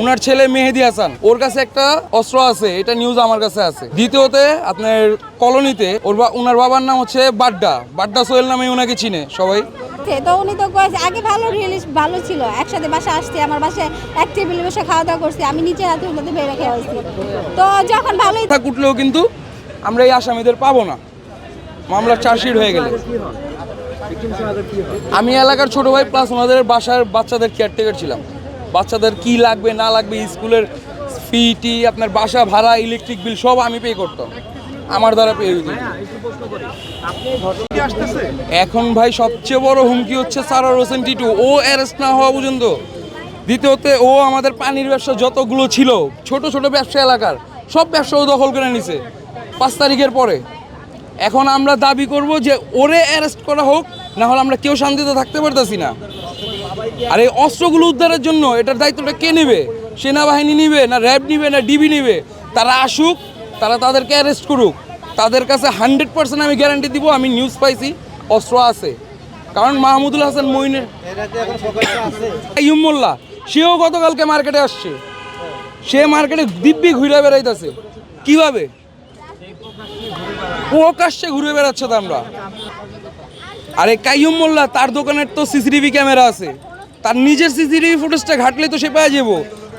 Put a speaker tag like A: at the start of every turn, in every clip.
A: উনার ছেলে মেহেদি হাসান ওর কাছে একটা অস্ত্র আছে এটা নিউজ আমার কাছে আছে। দ্বিতীয়তে আপনার কলোনিতে ওর উনার বাবার নাম হচ্ছে বাড্ডা বাড্ডা সোহেল নামে ওনাকে চিনে সবাই।
B: তো উনি তো কয়েছে আগে ভালো রিলিজ ভালো ছিল একসাথে বাসা আসছে আমার বাসায় এক টেবিলে বসে খাওয়া দাওয়া করছি আমি নিচে রাতে মধ্যে বেড়ে খেয়ে হয়েছি তো যখন
A: কথা কুটলেও কিন্তু আমরা এই আসামিদের পাবো না। মামলার চার্জশিট হয়ে গেলে। আমি এলাকার ছোট ভাই প্লাস ওনাদের বাসার বাচ্চাদের কেয়ারটেকার ছিলাম। বাচ্চাদের কি লাগবে, না লাগবে, স্কুলের ফি টি আপনার বাসা ভাড়া ইলেকট্রিক বিল সব আমি পে করতাম। আমার দ্বারা পে হইত। এখন ভাই সবচেয়ে বড় হুমকি হচ্ছে সারার হোসেন টিটু। ও অ্যারেস্ট না হওয়া পর্যন্ত। দ্বিতীয়তে, ও আমাদের পানির ব্যবসা যতগুলো ছিল, ছোট ছোট ব্যবসা এলাকার, সব ব্যবসা ও দখল করে নিছে পাঁচ তারিখের পরে। এখন আমরা দাবি করব যে, ওরে অ্যারেস্ট করা হোক, না হলে আমরা কেউ শান্তিতে থাকতে পারতেছি না। আর এই অস্ত্রগুলো উদ্ধারের জন্য এটার দায়িত্বটা কে নেবে? সেনাবাহিনী নিবে না র্যাব নিবে না ডিবি নিবে? তারা আসুক, তারা তাদেরকে অ্যারেস্ট করুক। তাদের কাছে হান্ড্রেড পার্সেন্ট আমি গ্যারান্টি দিব, আমি নিউজ পাইছি, অস্ত্র আছে। কারণ মাহমুদুল হাসান মইনের ইউম মোল্লা সেও গতকালকে মার্কেটে আসছে। সে মার্কেটে দিব্যি ঘুরে বেড়াইতেছে। কীভাবে? প্রকাশ্যে ঘুরে বেড়াচ্ছে তো আমরা। আরে কাইয়ুম মোল্লা, তার দোকানের তো সিসিটিভি ক্যামেরা আছে। তার নিজের সিসিটিভি ফুটেজটা ঘাটলে তো সে পাওয়া যাব।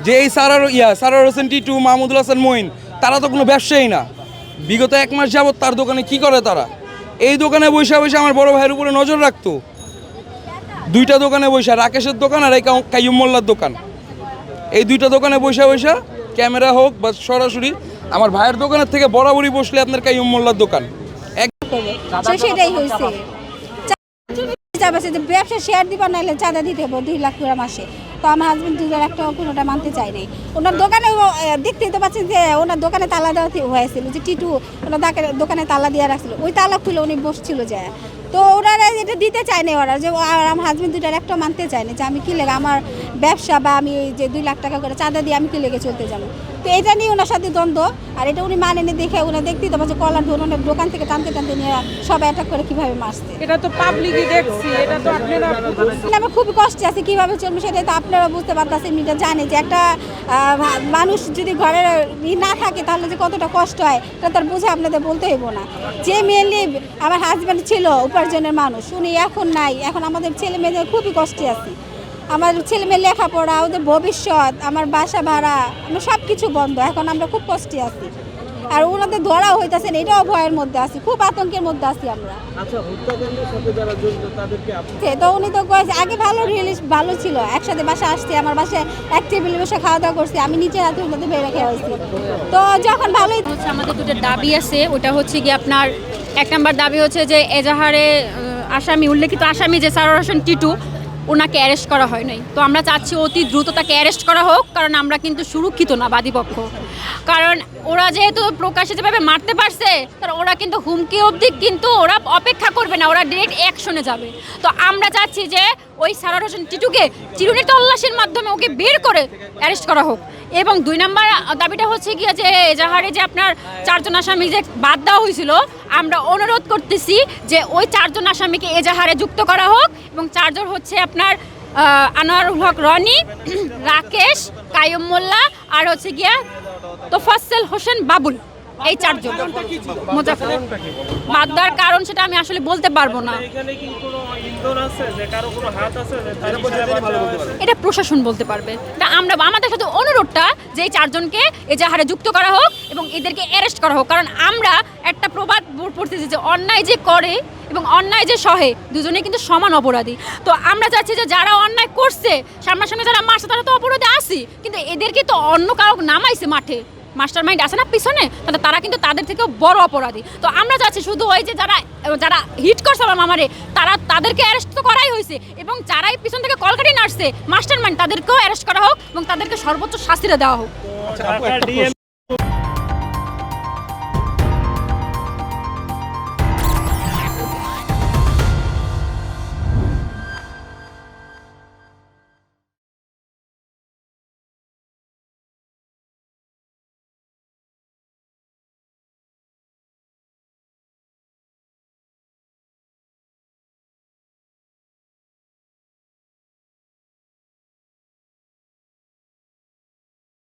A: যে এই সারার ইয়া, সারার হোসেন টিটু, মাহমুদুল হাসান মঈন, তারা তো কোনো ব্যবসায়ী না। বিগত এক মাস যাবত তার দোকানে কি করে তারা? এই দোকানে বসে বসে আমার বড় ভাইয়ের উপরে নজর রাখতো। দুইটা দোকানে বসে, রাকেশের দোকান আর এই কাইয়ুম মোল্লার দোকান। এই দুইটা দোকানে বসে বসে, ক্যামেরা হোক বা সরাসরি, আমার ভাইয়ের দোকানের থেকে বরাবরই বসলে আপনার কাইয়ুম মোল্লার দোকান।
B: সেটাই হয়েছে। চাপ আছে যে ব্যবসা শেয়ার দিবা নাহলে চাঁদা দিতে হবে দুই লাখ করে মাসে। তো আমার হাজবেন্ড দুজন একটা কোনোটা মানতে চাই নাই। ওনার দোকানে দেখতেই তো পাচ্ছেন যে ওনার দোকানে তালা দেওয়া হয়েছিল, যে টিটু ওনার দাকে- দোকানে তালা দিয়ে রাখছিল। ওই তালা খুলে উনি বসছিল যায়। তো ওনারা এটা দিতে চায় না ওরা, যে আমার হাজবেন্ড দুটার একটা মানতে চায় না যে আমি কি লেগে আমার ব্যবসা বা আমি যে দুই লাখ টাকা করে চাঁদা দিয়ে আমি কি লেগে চলতে যাব? তো এটা নিয়ে ওনার সাথে দ্বন্দ্ব আর এটা উনি মানেনি দেখে উনি দেখতেই তো পাচ্ছে কলার ধরুন ওনার দোকান থেকে টানতে টানতে নিয়ে সব অ্যাটাক করে কীভাবে মারছে।
C: এটা তো পাবলিকই দেখছি এটা তো আপনারা
B: মানে আমি খুবই কষ্টে আছি কীভাবে চলবে সেটাই তো আপনারা বুঝতে পারতেছেন এটা জানে যে একটা মানুষ যদি ঘরে ই না থাকে তাহলে যে কতটা কষ্ট হয় এটা তার বুঝে আপনাদের বলতে হইব না। যে মেনলি আমার হাজব্যান্ড ছিল উপার্জনের মানুষ উনি এখন নাই এখন আমাদের ছেলে মেয়েদের খুবই কষ্টে আছি। আমার ছেলে মেয়ে লেখাপড়া ওদের ভবিষ্যৎ আমার বাসা ভাড়া আমার সব কিছু বন্ধ। এখন আমরা খুব কষ্টে আছি। আর ওনাদের ধরা হইতাছেন এটাও ভয়ের মধ্যে আছি খুব আতঙ্কের মধ্যে আছি আমরা। সে তো উনি তো কয়েছে আগে ভালো রিলিজ ভালো ছিল একসাথে বাসা আসছে আমার বাসায় এক টেবিলে বসে খাওয়া দাওয়া করছি আমি নিচে রাতে মধ্যে বেড়ে খেয়ে হয়েছি তো যখন ভালোই
D: হচ্ছে আমাদের দুটো দাবি আছে ওটা হচ্ছে কি আপনার এক নম্বর দাবি হচ্ছে যে এজাহারে আসামি উল্লেখিত আসামি যে সারোর হোসেন টিটু ওনাকে অ্যারেস্ট করা হয় নাই। তো আমরা চাচ্ছি অতি দ্রুত তাকে অ্যারেস্ট করা হোক, কারণ আমরা কিন্তু সুরক্ষিত না বাদীপক্ষ। কারণ ওরা যেহেতু প্রকাশ্যে যেভাবে মারতে পারছে, তার ওরা কিন্তু হুমকি অবধি কিন্তু ওরা অপেক্ষা করবে না, ওরা ডিরেক্ট অ্যাকশনে যাবে। তো আমরা চাচ্ছি যে ওই সারার হোসেন টিটুকে চিরুনি তল্লাশির মাধ্যমে ওকে বের করে অ্যারেস্ট করা হোক। এবং দুই নম্বর দাবিটা হচ্ছে গিয়ে যে, এজাহারে যে আপনার চারজন আসামি যে বাদ দেওয়া হয়েছিল, আমরা অনুরোধ করতেছি যে ওই চারজন আসামিকে এজাহারে যুক্ত করা হোক এবং চারজন হচ্ছে আপনার আনোয়ারুল হক রনি, রাকেশ কায়ুম মোল্লা আর হচ্ছে গিয়া তোফাসেল হোসেন বাবুল। এই চারজন। মোজাফর বাদ দেওয়ার কারণ সেটা আমি আসলে বলতে পারব না।
C: এখানে কি কোনো ইন্ধন আছে যে কারও কোনো হাত আছে যে তার বিষয়ে বাধা আছে?
D: এটা প্রশাসন বলতে পারবে। তা আমরা আমাদের সাথে অনুরোধটা যে এই চারজনকে এজাহারে যুক্ত করা হোক এবং এদেরকে অ্যারেস্ট করা হোক। কারণ আমরা একটা প্রবাদ পড়তেছি যে অন্যায় যে করে এবং অন্যায় যে সহে দুজনেই কিন্তু সমান অপরাধী। তো আমরা চাচ্ছি যে যারা অন্যায় করছে সামনাসামনি যারা মারছে তারা তো অপরাধে আসি কিন্তু এদেরকে তো অন্য কারও নামাইছে মাঠে। মাস্টার মাইন্ড আছে না পিছনে? তাহলে তারা কিন্তু তাদের থেকেও বড় অপরাধী। তো আমরা চাচ্ছি শুধু ওই যে যারা যারা হিট করছে আমার মামারে তারা তাদেরকে অ্যারেস্ট তো করাই হয়েছে। এবং যারাই পিছন থেকে কলকাটি নাড়ছে মাস্টার মাইন্ড তাদেরকেও অ্যারেস্ট করা হোক এবং তাদেরকে সর্বোচ্চ শাস্তিটা দেওয়া হোক।
C: DM